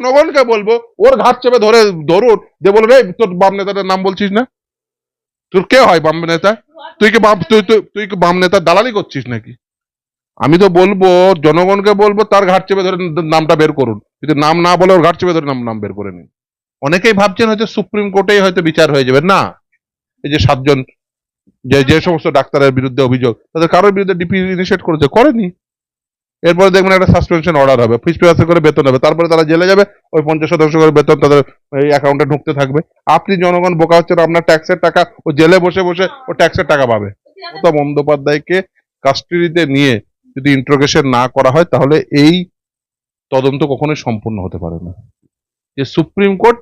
জনগণকে বলব, ওর ঘাট চেপে ধরে ধরুন, যে বলে রে তোর বাম নেতাটার নাম বলছিস না? তোর কে হয় বাম নেতা? তুই কি বাম, তুই, তুই- কি বাম নেতার দালালি করছিস নাকি? আমি তো বলব, জনগণকে বলব, তার ঘাট চেপে ধরে নামটা বের করুন। যদি নাম না বলে ওর ঘাট চেপে ধরে নাম নাম বের করে নিন। অনেকেই ভাবছেন হয়তো সুপ্রিম কোর্টেই হয়তো বিচার হয়ে যাবে। না, এই যে সাতজন, যে যে সমস্ত ডাক্তারের বিরুদ্ধে অভিযোগ, তাদের কারোর বিরুদ্ধে ডিপি ইনিশিয়েট করেছে, করেনি। এরপরে দেখবেন একটা সাসপেনশন অর্ডার হবে। ফিস পেয়াসে করে বেতন হবে। তারপরে তারা জেলে যাবে, ওই পঞ্চাশ শতাংশ করে বেতন তাদের এই অ্যাকাউন্টে ঢুকতে থাকবে। আপনি জনগণ বোকা হচ্ছেন, আপনার ট্যাক্সের টাকা, ও জেলে বসে বসে ও ট্যাক্সের টাকা পাবে। মমতা বন্দ্যোপাধ্যায়কে কাস্টডিতে নিয়ে যদি ইন্ট্রোগেশন না করা হয়, তাহলে এই তদন্ত কখনোই সম্পূর্ণ হতে পারে না। যে সুপ্রিম কোর্ট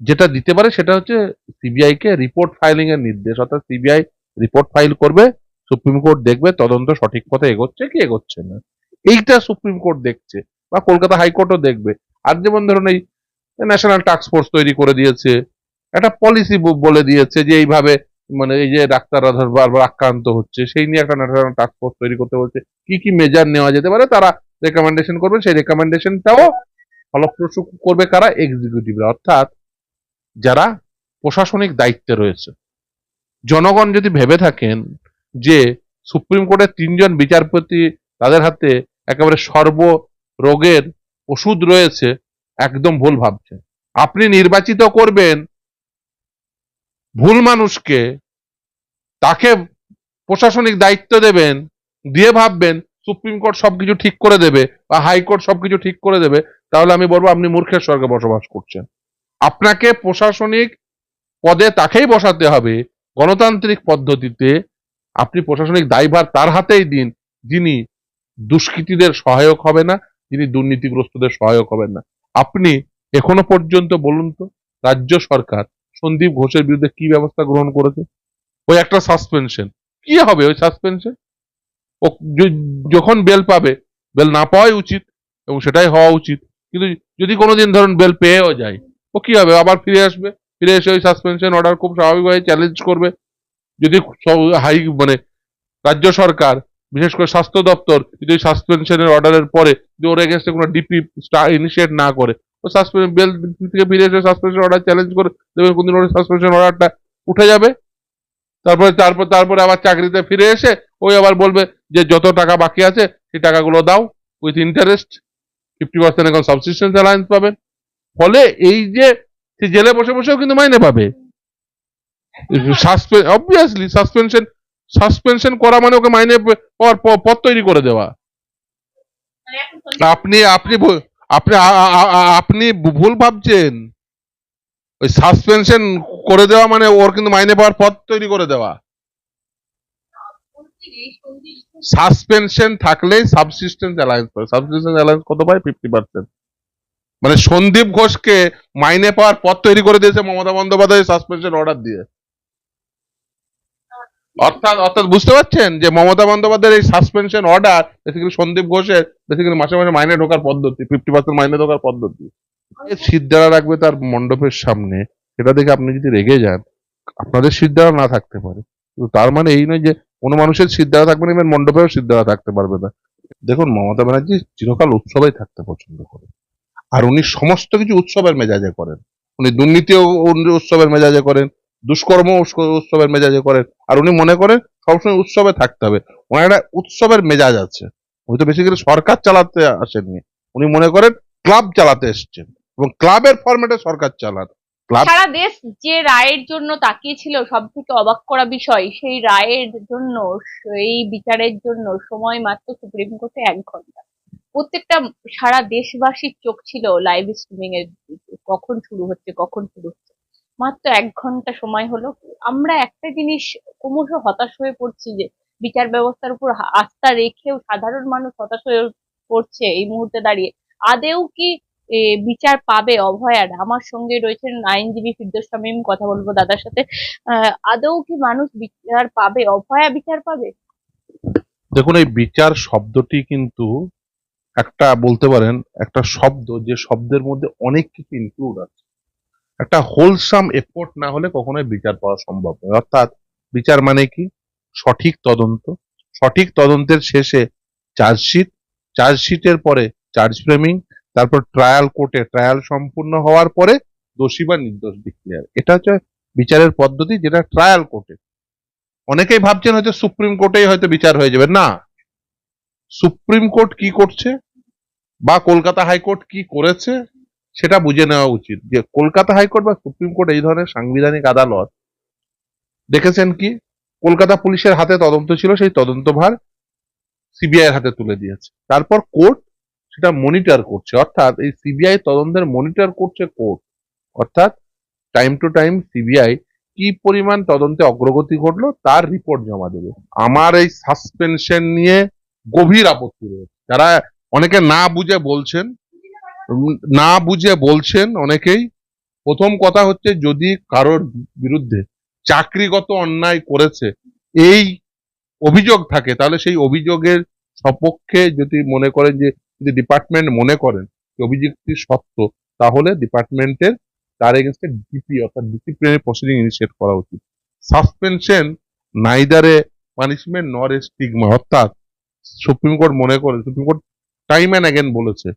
যেটা দিতে পারে, সেটা হচ্ছে সিবিআই কে রিপোর্ট ফাইলিং এর নির্দেশ। অর্থাৎ সিবিআই রিপোর্ট ফাইল করবে, সুপ্রিম কোর্ট দেখবে, তদন্ত সঠিক পথে এগোচ্ছে কি এগোচ্ছে না। এইটা সুপ্রিম কোর্ট দেখছে বা কলকাতা হাইকোর্টও দেখবে। আর যেমন ধরুন এই ন্যাশনাল টাস্ক ফোর্স তৈরি করে দিয়েছে, একটা পলিসি বলে দিয়েছে যে এইভাবে মানে এই যে ডাক্তাররা ধর বারবার আক্রান্ত হচ্ছে, সেই নিয়ে একটা ন্যাশনাল টাস্ক ফোর্স তৈরি করতে বলছে। কি কি মেজার নেওয়া যেতে পারে তারা রেকমেন্ডেশন করবে সেই রেকমেন্ডেশনটাও ফলপ্রসূ করবে কারা? এক্সিকিউটিভরা অর্থাৎ যারা প্রশাসনিক দায়িত্বে রয়েছে। জনগণ যদি ভেবে থাকেন যে সুপ্রিম কোর্টের তিনজন বিচারপতি তাদের হাতে একেবারে সর্ব রোগের ওষুধ রয়েছে, একদম ভুল ভাবছে আপনি নির্বাচিত করবেন, ভুল মানুষকে, তাকে প্রশাসনিক দায়িত্ব দেবেন, দিয়ে ভাববেন, সুপ্রিম কোর্ট সবকিছু ঠিক করে দেবে বা হাইকোর্ট সবকিছু ঠিক করে দেবে, তাহলে আমি বলব আপনি মূর্খের স্বর্গে বসবাস করছেন। আপনাকে প্রশাসনিক পদে তাকেই বসাতে হবে, গণতান্ত্রিক পদ্ধতিতে আপনি প্রশাসনিক দায়ভার তার হাতেই দিন, যিনি দুষ্কৃতীদের সহায়ক হবে না, যিনি দুর্নীতিগ্রস্তদের সহায়ক হবেন না। আপনি এখনও পর্যন্ত বলুন তো, রাজ্য সরকার সন্দীপ ঘোষের বিরুদ্ধে কি ব্যবস্থা গ্রহণ করেছে? ওই একটা সাসপেনশন কি হবে ওই সাসপেনশন ও যখন বেল পাবে বেল না পাওয়াই উচিত এবং সেটাই হওয়া উচিত। কিন্তু যদি কোনোদিন ধরুন বেল পেয়েও যায় ও কি হবে? আবার ফিরে আসবে। ফিরে এসে ওই সাসপেনশন অর্ডার খুব স্বাভাবিকভাবে চ্যালেঞ্জ করবে। যদি হাই মানে রাজ্য সরকার বিশেষ করে স্বাস্থ্য দপ্তর যদি সাসপেনশনের অর্ডারের পরে যদি ওর এগেনস্টে কোনো ডিপি ইনিশিয়েট না করে ও সাসপেন্স বেল থেকে ফিরে এসে সাসপেনশন অর্ডার চ্যালেঞ্জ করে দেখবেন কোনদিন ওর সাসপেনশন অর্ডারটা উঠে যাবে। তারপরে তারপর তারপরে আবার চাকরিতে ফিরে এসে ওই আবার বলবে যে যত টাকা বাকি আছে সেই টাকাগুলো দাও উইথ ইন্টারেস্ট ফিফটি পার্সেন্ট এখন সাবসিস্টেন্স অ্যালায়েন্স পাবেন ফলে এই যে সে জেলে বসে বসেও কিন্তু মাইনে পাবে। অবভিয়াসলি সাসপেনশন সাসপেনশন করা মানে ওকে মাইনে পাওয়ার পথ তৈরি করে দেওয়া। আপনি আপনি আপনি আপনি ভুল ভাবছেন। ওই সাসপেনশন করে দেওয়া মানে ওর কিন্তু মাইনে পাওয়ার পথ তৈরি করে দেওয়া। সাসপেনশন থাকলেই সাবসিস্টেন্স অ্যালায়েন্স পায় সাবসিস্টেন্স অ্যালায়েন্স কত পায়? ফিফটি পার্সেন্ট মানে সন্দীপ ঘোষকে মাইনে পাওয়ার পথ তৈরি করে দিয়েছে মমতা বন্দ্যোপাধ্যায় সাসপেনশন অর্ডার দিয়ে। অর্থাৎ অর্থাৎ বুঝতে পারছেন যে মমতা বন্দ্যোপাধ্যায়ের এই সাসপেনশন অর্ডার বেসিক্যালি সন্দীপ ঘোষের বেসিক্যালি মাসে মাসে মাইনে ঢোকার পদ্ধতি ফিফটি পার্সেন্ট মাইনে ঢোকার পদ্ধতি। সিদ্ধারা রাখবে তার মণ্ডপের সামনে, সেটা দেখে আপনি যদি রেগে যান, আপনাদের সিদ্ধারা না থাকতে পারে। কিন্তু তার মানে এই নয় যে কোনো মানুষের সিদ্ধারা থাকবে না মণ্ডপেও সিদ্ধারা থাকতে পারবে না। দেখুন, মমতা ব্যানার্জি চিরকাল উৎসবেই থাকতে পছন্দ করে আর উনি সমস্ত কিছু উৎসবের মেজাজে করেন। উনি দুর্নীতিও উৎসবের মেজাজে করেন। দুষ্কর্ম উৎসবের মেজাজে করেন আর উনি মনে করেন সবসময় উৎসবে থাকতে হবে। ওনার একটা উৎসবের মেজাজ আছে। উনি তো বেসিক্যালি সরকার চালাতে আসেননি। উনি মনে করেন ক্লাব চালাতে এসেছেন। এবং ক্লাবের ফরম্যাটে সরকার চালান। সারা দেশ যে রায়ের জন্য তাকিয়েছিল, সব থেকে অবাক করা বিষয়, সেই রায়ের জন্য, সেই বিচারের জন্য সময় মাত্র সুপ্রিম কোর্টে এক ঘণ্টা। প্রত্যেকটা সারা দেশবাসীর চোখ ছিল লাইভ স্ট্রিমিং এর কখন শুরু হচ্ছে, কখন শুরু হচ্ছে? মাত্র এক ঘণ্টা সময় হলো। আমরা একটা জিনিস ক্রমশ হতাশ হয়ে পড়ছি যে বিচার ব্যবস্থার উপর আস্থা রেখেও সাধারণ মানুষ হতাশ হয়ে পড়ছে এই মুহূর্তে দাঁড়িয়ে। আদেও কি বিচার পাবে অভয়ার? আমার সঙ্গে রয়েছেন আইনজীবী ফিরদৌস শামীম কথা বলব দাদার সাথে। আহ, আদৌ কি মানুষ বিচার পাবে? অভয়া বিচার পাবে? দেখুন এই বিচার শব্দটি কিন্তু একটা বলতে পারেন একটা শব্দ যে শব্দের মধ্যে অনেক কিছু ইনক্লুড আছে। একটা হোলসাম এফোর্ট না হলে কখনোই বিচার পাওয়া সম্ভব নয়। অর্থাৎ বিচার মানে কি? সঠিক তদন্ত। সঠিক তদন্তের শেষে চার্জশিট চার্জশিটের পরে চার্জ ফ্রেমিং তারপর ট্রায়াল কোর্টে ট্রায়াল সম্পূর্ণ হওয়ার পরে দোষী বা নির্দোষ ডিক্লেয়ার এটা হচ্ছে বিচারের পদ্ধতি যেটা ট্রায়াল কোর্টে অনেকেই ভাবছেন হয়তো সুপ্রিম কোর্টেই হয়তো বিচার হয়ে যাবে। না। সুপ্রিম কোর্ট কি করছে? বা কলকাতা হাইকোর্ট কি করেছে? সেটা বুঝে নেওয়া উচিত যে কলকাতা হাইকোর্ট বা সুপ্রিম কোর্ট এই ধরনের সাংবিধানিক আদালত দেখেছেন কি? কলকাতা পুলিশের হাতে তদন্ত ছিল, সেই তদন্তভার সিবিআই এর হাতে তুলে দিয়েছে। তারপর কোর্ট সেটা মনিটর করছে। অর্থাৎ এই সিবিআই তদন্তের মনিটর করছে কোর্ট। অর্থাৎ টাইম টু টাইম সিবিআই কি পরিমাণ তদন্তে অগ্রগতি ঘটলো তার রিপোর্ট জমা দেবে। আমার এই সাসপেনশন নিয়ে গভীর আপত্তি রয়েছে। যারা অনেকে না বুঝে বলছেন না বুঝে বলছেন অনেকেই। প্রথম কথা হচ্ছে যদি কারোর বিরুদ্ধে চাকরিগত অন্যায় করেছে, এই অভিযোগ থাকে, তাহলে সেই অভিযোগের সপক্ষে যদি মনে করেন যে, যদি ডিপার্টমেন্ট মনে করেন অভিযোগটি সত্য, তাহলে ডিপার্টমেন্টের তার এগেনস্টে ডিপি অর্থাৎ ডিসিপ্লিনারি প্রসিডিং ইনিশিয়েট করা উচিত। Suspension neither a punishment nor a stigma অর্থাৎ সুপ্রিম কোর্ট মনে করে, supreme court time and again বলেছে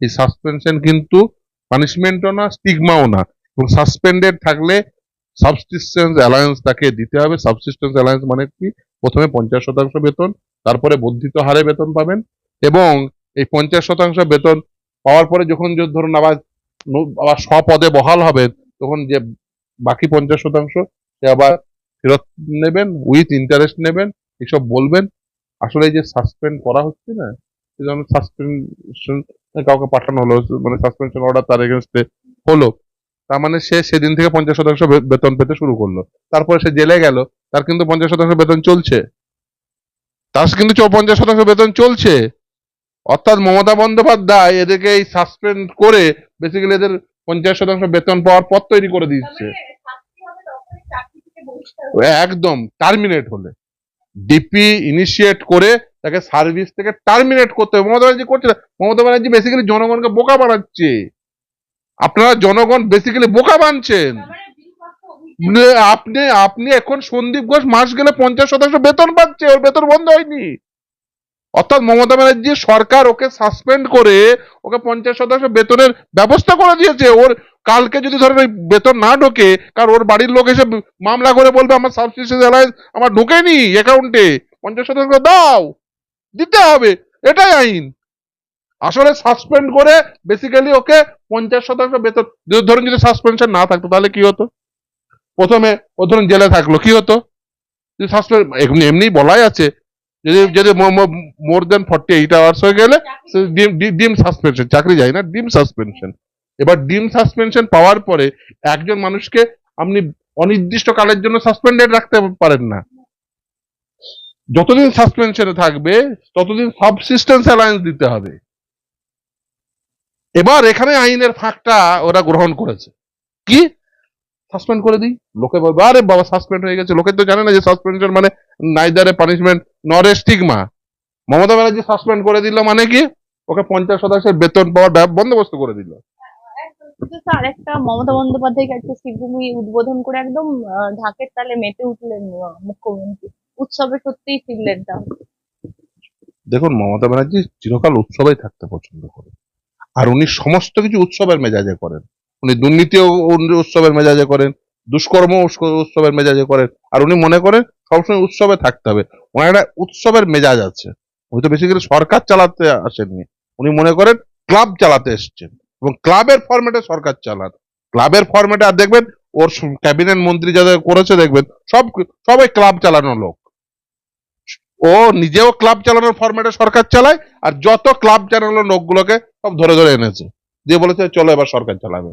এই সাসপেনশন কিন্তু পানিশমেন্টও না স্টিগমাও না। এবং সাসপেন্ডেড থাকলে সাবসিস্টেন্স অ্যালায়েন্স তাকে দিতে হবে। সাবসিস্টেন্স অ্যালায়েন্স মানে কি? প্রথমে পঞ্চাশ শতাংশ বেতন, তারপরে বর্ধিত হারে বেতন পাবেন এবং এই পঞ্চাশ শতাংশ বেতন পাওয়ার পরে যখন ধরুন আবার আবার স্বপদে বহাল হবেন, তখন যে বাকি পঞ্চাশ শতাংশ সে আবার ফেরত নেবেন উইথ ইন্টারেস্ট নেবেন, এসব বলবেন। আসলে এই যে সাসপেন্ড করা হচ্ছে না সাসপেনশন কাউকে পাঠানো হলো মানে সাসপেনশন অর্ডার তার এগেনস্টে হলো। তার মানে সে সেদিন থেকে পঞ্চাশ শতাংশ বেতন পেতে শুরু করল। তারপরে সে জেলে গেল, তার কিন্তু পঞ্চাশ শতাংশ বেতন চলছে। তার কিন্তু পঞ্চাশ শতাংশ বেতন চলছে। অর্থাৎ মমতা বন্দ্যোপাধ্যায় এদেরকে এই সাসপেন্ড করে বেসিক্যালি এদের পঞ্চাশ শতাংশ বেতন পাওয়ার পথ তৈরি করে দিচ্ছে। একদম টার্মিনেট হলে। ডিপি ইনিশিয়েট করে তাকে সার্ভিস থেকে টার্মিনেট করতে হবে। মমতা ব্যানার্জি করছে না। মমতা ব্যানার্জি বেসিক্যালি জনগণকে বোকা বানাচ্ছে। আপনারা জনগণ বেসিক্যালি বোকা বানছেন। মানে আপনি আপনি এখন সন্দীপ ঘোষ মাস গেলে পঞ্চাশ শতাংশ বেতন পাচ্ছে ওর বেতন বন্ধ হয়নি। অর্থাৎ মমতা ব্যানার্জি সরকার ওকে সাসপেন্ড করে ওকে পঞ্চাশ শতাংশ বেতনের ব্যবস্থা করে দিয়েছে। ওর কালকে যদি ধরেন ওই বেতন না ঢোকে কারণ ওর বাড়ির লোক এসে মামলা করে বলবে আমার অ্যালায়েন্স আমার ঢোকেনি অ্যাকাউন্টে পঞ্চাশ শতাংশ দাও। দিতে হবে, এটাই আইন। আসলে সাসপেন্ড করে বেসিক্যালি ওকে পঞ্চাশ শতাংশ বেতন ধরুন যদি সাসপেনশন না থাকতো, তাহলে কি হতো? প্রথমে ও ধরুন জেলে থাকল, কি হতো? যদি সাসপেন্ড এমনি এমনি বলাই আছে, যদি যদি more than forty eight hours হয়ে গেলে ডিম সাসপেনশন চাকরি যায় না, ডিম সাসপেনশন এবার ডিম সাসপেনশন পাওয়ার পরে একজন মানুষকে আপনি অনির্দিষ্ট কালের জন্য সাসপেন্ডেড রাখতে পারেন না। যতদিন সাসপেনশনে থাকবে, ততদিন সাবসিস্টেন্স অ্যালায়েন্স দিতে হবে। এবার এখানে আইনের ফাঁকটা ওরা গ্রহণ করেছে। কি? সাসপেন্ড করে দিই। লোকে বলবে, আরে বাবা সাসপেন্ড হয়ে গেছে। লোকে তো জানে না যে সাসপেনশন মানে neither a punishment nor stigma Mamata Banerjee suspend করে দিল মানে কি? ওকে পঞ্চাশ শতাংশের বেতন পাওয়ার বন্দোবস্ত করে দিল। স্যার একটা মমতা বন্দ্যোপাধ্যায়কে একটা শিবভূমি উদ্বোধন করে একদম ঢাকের তালে মেতে উঠলেন মুখ্যমন্ত্রী। উৎসবে সত্যিই ফিরলেন তাহলে দেখুন, মমতা ব্যানার্জি চিরকাল উৎসবেই থাকতে পছন্দ করে আর উনি সমস্ত কিছু উৎসবের মেজাজে করেন। উনি দুর্নীতিও উৎসবের মেজাজে করেন, দুষ্কর্ম উৎসবের মেজাজে করেন। আর উনি মনে করেন, সবসময় উৎসবে থাকতে হবে। ওনার একটা উৎসবের মেজাজ আছে। উনি তো করে সরকার চালাতে আসেননি। উনি মনে করেন, ক্লাব চালাতে এসেছেন। এবং ক্লাবের ফরম্যাটে সরকার চালান। ক্লাবের ফরম্যাটে আর দেখবেন, ওর ক্যাবিনেট মন্ত্রী যাদের করেছে দেখবেন, সব, সবাই ক্লাব চালানো লোক। ও নিজেও ক্লাব চালানোর ফরম্যাটে সরকার চালায়, আর যত ক্লাব চালানোর লোকগুলোকে সব ধরে ধরে এনেছে। দিয়ে বলেছে, চলো এবার সরকার চালাবে।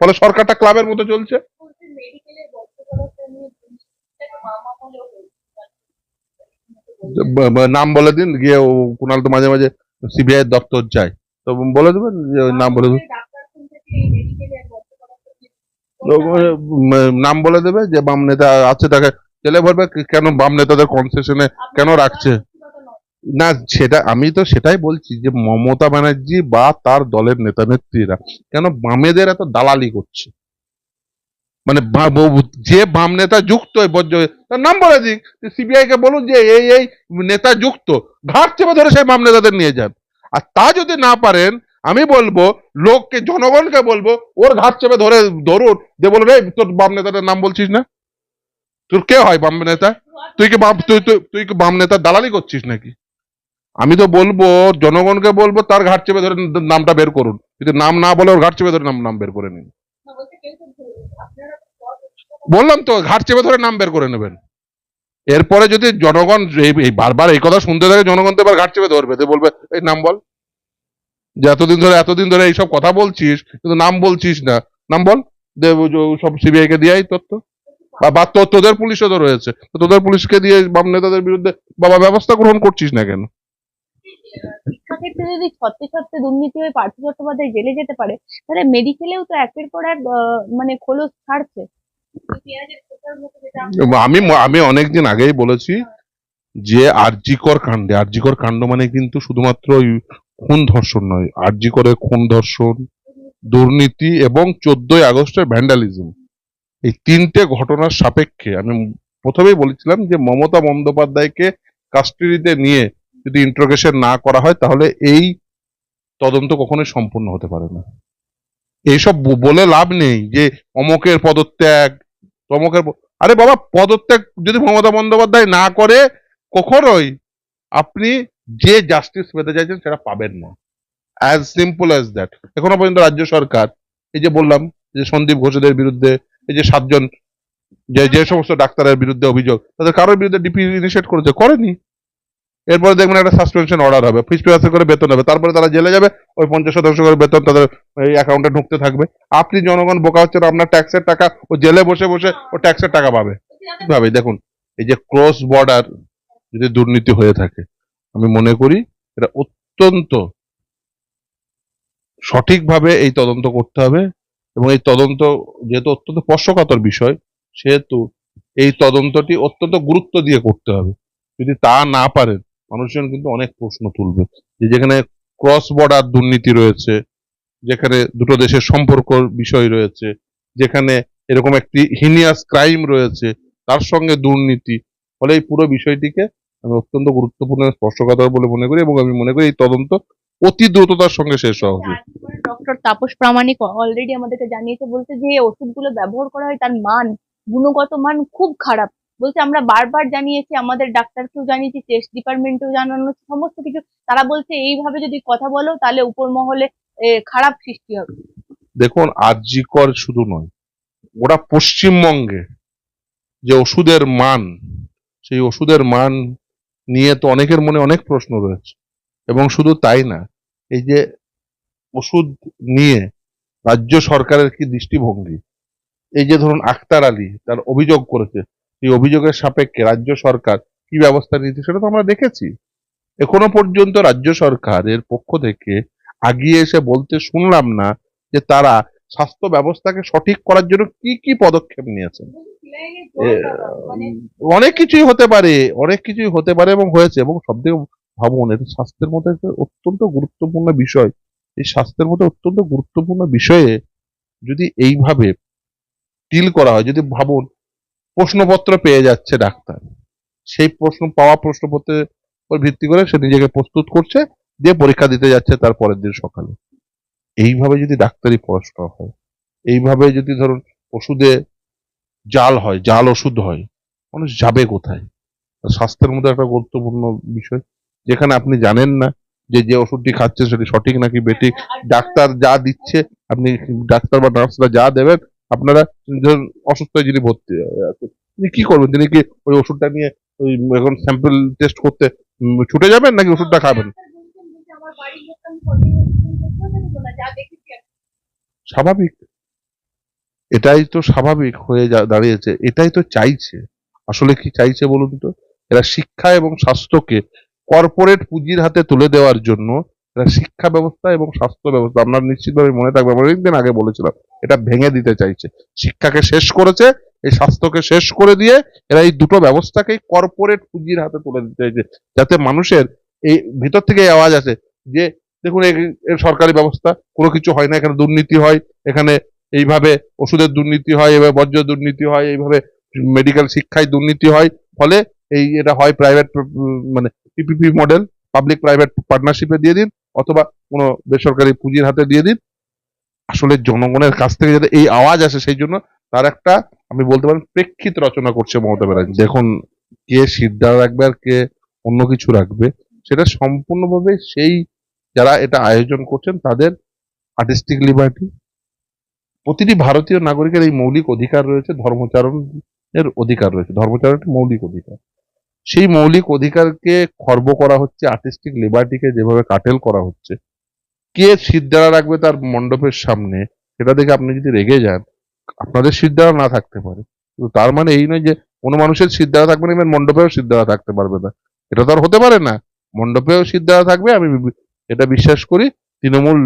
ফলে সরকারটা ক্লাবের মতো চলছে। নাম বলে দিন, গিয়ে ও কুণাল তো মাঝে মাঝে সিবিআই দপ্তর যায়। তো বলে দেবেন নাম বলে দেবেন নাম বলে দেবে যে বাম নেতা আছে তাকে বলবে কি- কেন বাম নেতাদের কনসেশনে কেন রাখছে? না সেটা আমি তো সেটাই বলছি যে মমতা ব্যানার্জি বা তার দলের নেতা নেত্রীরা কেন বামেদের এত দালালি করছে? মানে যে বাম নেতা যুক্ত বজ্র- তার নাম বলে দিক। সিবিআই কে বলুন যে এই এই নেতা যুক্ত ঘাট চেপে ধরে সেই বাম নেতাদের নিয়ে যান। আর তা যদি না পারেন আমি বলব লোককে জনগণকে বলব ওর ঘাট চেপে ধরে ধরুন যে বলবে "এই, তোর বাম নেতাটার নাম বলছিস না? তোর কে হয় বাম নেতা? তুই কি বাম তুই তুই কি বাম নেতার দালালি করছিস নাকি? আমি তো বলব, জনগণকে বলব, তার ঘাট চেপে ধরে নামটা বের করুন। যদি নাম না বলে ওর ঘাট চেপে ধরে নাম নাম বের করে নিন। বললাম তো, ঘাট চেপে ধরে নাম বের করে নেবেন। এরপরে যদি জনগণ এই- বারবার এই কথা শুনতে থাকে, জনগণ তো এবার ঘাট চেপে ধরবে। তো বলবে, এই নাম বল। যে এতদিন ধরে এতদিন ধরে এইসব কথা বলছিস, কিন্তু নাম বলছিস না। নাম বল। সব সিবিআই কে দিয়াই তথ্য বা বা তো- তোদের পুলিশও তো রয়েছে। তো তোদের পুলিশকে দিয়ে বাম নেতাদের বিরুদ্ধে বাবা ব্যবস্থা গ্রহণ করছিস না কেন? শিক্ষাক্ষেত্রে যদি ছত্রে ছত্রে দুর্নীতি হয়ে পার্থ চট্টোপাধ্যায় জেলে যেতে পারে তাহলে মেডিকেলেও তো একের পর এক মানে খোলস ছাড়ছে। আমি আমি অনেকদিন আগেই বলেছি যে আরজিকর কাণ্ডে আরজিকর কাণ্ড মানে কিন্তু শুধুমাত্র ওই খুন ধর্ষণ নয় আরজিকরের খুন ধর্ষণ দুর্নীতি এবং চোদ্দই আগস্টের ভ্যান্ডালিজম এই তিনটে ঘটনার সাপেক্ষে আমি প্রথমেই বলেছিলাম যে মমতা বন্দ্যোপাধ্যায়কে কাস্টডিতে নিয়ে যদি ইন্ট্রোগেশন না করা হয়, তাহলে এই তদন্ত কখনোই সম্পূর্ণ হতে পারে না। এইসব বলে লাভ নেই যে অমকের পদত্যাগ, তমকের আরে বাবা, পদত্যাগ যদি মমতা বন্দ্যোপাধ্যায় না করে, কখনোই আপনি যে জাস্টিস পেতে চাইছেন সেটা পাবেন না। অ্যাজ সিম্পল অ্যাজ দ্যাট এখনও পর্যন্ত রাজ্য সরকার, এই যে বললাম যে সন্দীপ ঘোষেদের বিরুদ্ধে এই যে সাতজন, যে যে সমস্ত ডাক্তারের বিরুদ্ধে অভিযোগ, তাদের কারোর বিরুদ্ধে ডিপি ইনিশিয়েট করেছে? করেনি। এরপরে দেখবেন একটা সাসপেনশন অর্ডার হবে। ফিস পেয়ার্সে করে বেতন হবে। তারপরে তারা জেলে যাবে, ওই পঞ্চাশ শতাংশ করে বেতন তাদের এই অ্যাকাউন্টে ঢুকতে থাকবে। আপনি জনগণ বোকা হচ্ছেন, আপনার ট্যাক্সের টাকা, ও জেলে বসে বসে ও ট্যাক্সের টাকা পাবে। কীভাবে দেখুন, এই যে ক্রস বর্ডার যদি দুর্নীতি হয়ে থাকে, আমি মনে করি এটা অত্যন্ত সঠিকভাবে এই তদন্ত করতে হবে। এবং এই তদন্ত যেহেতু অত্যন্ত স্পর্শকাতর বিষয়, সেহেতু এই তদন্তটি অত্যন্ত গুরুত্ব দিয়ে করতে হবে। যদি তা না পারেন, মানুষজন কিন্তু অনেক প্রশ্ন তুলবে যে যেখানে ক্রস বর্ডার দুর্নীতি রয়েছে, যেখানে দুটো দেশের সম্পর্ক বিষয় রয়েছে, যেখানে এরকম একটি হিনিয়াস ক্রাইম রয়েছে, তার সঙ্গে দুর্নীতি, ফলে এই পুরো বিষয়টিকে আমি অত্যন্ত গুরুত্বপূর্ণ স্পর্শকাতর বলে মনে করি এবং আমি মনে করি এই তদন্ত অতি দ্রুততার সঙ্গে শেষ হওয়া উচিত। ডক্টর তাপস প্রামাণিক অলরেডি আমাদেরকে জানিয়েছে, বলছে যে ওষুধগুলো ব্যবহার করা হয় তার মান, গুণগত মান খুব খারাপ। বলছে আমরা বারবার জানিয়েছি, আমাদের ডাক্তারকেও জানিয়েছি টেস্ট ডিপার্টমেন্টেও জানানো, সমস্ত কিছু। তারা বলছে এইভাবে যদি কথা বলো, তাহলে উপর মহলে খারাপ সৃষ্টি হবে। দেখুন, আরজিকর শুধু নয়, ওরা পশ্চিমবঙ্গে যে ওষুধের মান, সেই ওষুধের মান নিয়ে তো অনেকের মনে অনেক প্রশ্ন রয়েছে। এবং শুধু তাই না, এই যে ওষুধ নিয়ে রাজ্য সরকারের কি দৃষ্টিভঙ্গি? এই যে ধরুন আক্তার আলী, তার অভিযোগ করেছে। সেই অভিযোগের সাপেক্ষে রাজ্য সরকার কি ব্যবস্থা নিয়েছে সেটা তো আমরা দেখেছি। এখনও পর্যন্ত রাজ্য সরকারের পক্ষ থেকে আগিয়ে এসে বলতে শুনলাম না যে তারা স্বাস্থ্য ব্যবস্থাকে সঠিক করার জন্য কি কি পদক্ষেপ নিয়েছেন। অনেক কিছুই হতে পারে, অনেক কিছুই হতে পারে এবং হয়েছে এবং সব থেকে ভাবুন, এটা স্বাস্থ্যের মধ্যে একটা অত্যন্ত গুরুত্বপূর্ণ বিষয়। এই স্বাস্থ্যের মধ্যে অত্যন্ত গুরুত্বপূর্ণ বিষয়ে যদি এইভাবে ডিল করা হয়, যদি ভাবুন প্রশ্নপত্র পেয়ে যাচ্ছে ডাক্তার, সেই প্রশ্ন, পাওয়া প্রশ্নপত্রের উপর ভিত্তি করে সে নিজেকে প্রস্তুত করছে, দিয়ে পরীক্ষা দিতে যাচ্ছে তার পরের দিন সকালে। এইভাবে যদি ডাক্তারি পড়াশোনা হয়, এইভাবে যদি ধরুন ওষুধে জাল হয়, জাল ওষুধ হয়, মানুষ যাবে কোথায়? স্বাস্থ্যের মধ্যে একটা গুরুত্বপূর্ণ বিষয়, যেখানে আপনি জানেন না যে যে ওষুধটি খাচ্ছেন সেটি সঠিক নাকি বেঠিক ডাক্তার যা দিচ্ছে, আপনি ডাক্তার বা নার্সরা যা দেবেন, আপনারা ধরুন অসুস্থ যিনি ভর্তি আছেন কি করবেন? তিনি কি ওই ওষুধটা নিয়ে ওই এখন স্যাম্পল টেস্ট করতে ছুটে যাবেন নাকি ওষুধটা খাবেন? স্বাভাবিক। এটাই তো স্বাভাবিক হয়ে দাঁড়িয়েছে। এটাই তো চাইছে। আসলে কি চাইছে বলুন তো? এরা শিক্ষা এবং স্বাস্থ্যকে কর্পোরেট পুঁজির হাতে তুলে দেওয়ার জন্য এরা শিক্ষা ব্যবস্থা এবং স্বাস্থ্য ব্যবস্থা, আপনার নিশ্চিতভাবে মনে থাকবে আমরা অনেকদিন আগে বলেছিলাম, এটা ভেঙে দিতে চাইছে। শিক্ষাকে শেষ করেছে, এই স্বাস্থ্যকে শেষ করে দিয়ে এরা এই দুটো ব্যবস্থাকেই কর্পোরেট পুঁজির হাতে তুলে দিতে চাইছে, যাতে মানুষের এই ভিতর থেকে আওয়াজ আছে যে, দেখুন, এই সরকারি ব্যবস্থা, কোনো কিছু হয় না, এখানে দুর্নীতি হয়, এখানে এইভাবে ওষুধের দুর্নীতি হয়, এভাবে বর্জ্য দুর্নীতি হয়, এইভাবে মেডিকেল শিক্ষায় দুর্নীতি হয়, ফলে এই এটা হয় প্রাইভেট মানে পিপিপি মডেল পাবলিক প্রাইভেট পার্টনারশিপে দিয়ে দিন, অথবা কোনো বেসরকারি পুঁজির হাতে দিয়ে দিন। আসলে জনগণের কাছ থেকে যাতে এই আওয়াজ আসে, সেই জন্য তার একটা, আমি বলতে পারেন, প্রেক্ষিত রচনা করছে মমতা ব্যানার্জি। দেখুন, কে সিদ্ধা রাখবে আর কে অন্য কিছু রাখবে, সেটা সম্পূর্ণভাবে সেই যারা এটা আয়োজন করছেন, তাদের আর্টিস্টিক লিবার্টি। প্রতিটি ভারতীয় নাগরিকের এই মৌলিক অধিকার রয়েছে, ধর্মচারণের অধিকার রয়েছে ধর্মচারণ মৌলিক অধিকার। সেই মৌলিক অধিকারকে খর্ব করা হচ্ছে আর্টিস্টিক লিবার্টিকে যেভাবে কাটেল করা হচ্ছে। কে সিদ্ধারা রাখবে তার মণ্ডপের সামনে, সেটা দেখে আপনি যদি রেগে যান, আপনাদের সিদ্ধারা না থাকতে পারে। কিন্তু তার মানে এই নয় যে কোনো মানুষের সিদ্ধারা থাকবে না এবার মণ্ডপেও সিদ্ধারা থাকতে পারবে না। এটা তো আর হতে পারে না। মণ্ডপেও সিদ্ধারা থাকবে, আমি এটা বিশ্বাস করি, তৃণমূল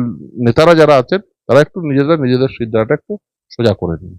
নেতারা যারা আছেন, তারা একটু নিজেরা নিজেদের সিদ্ধারাটা একটু সোজা করে দিন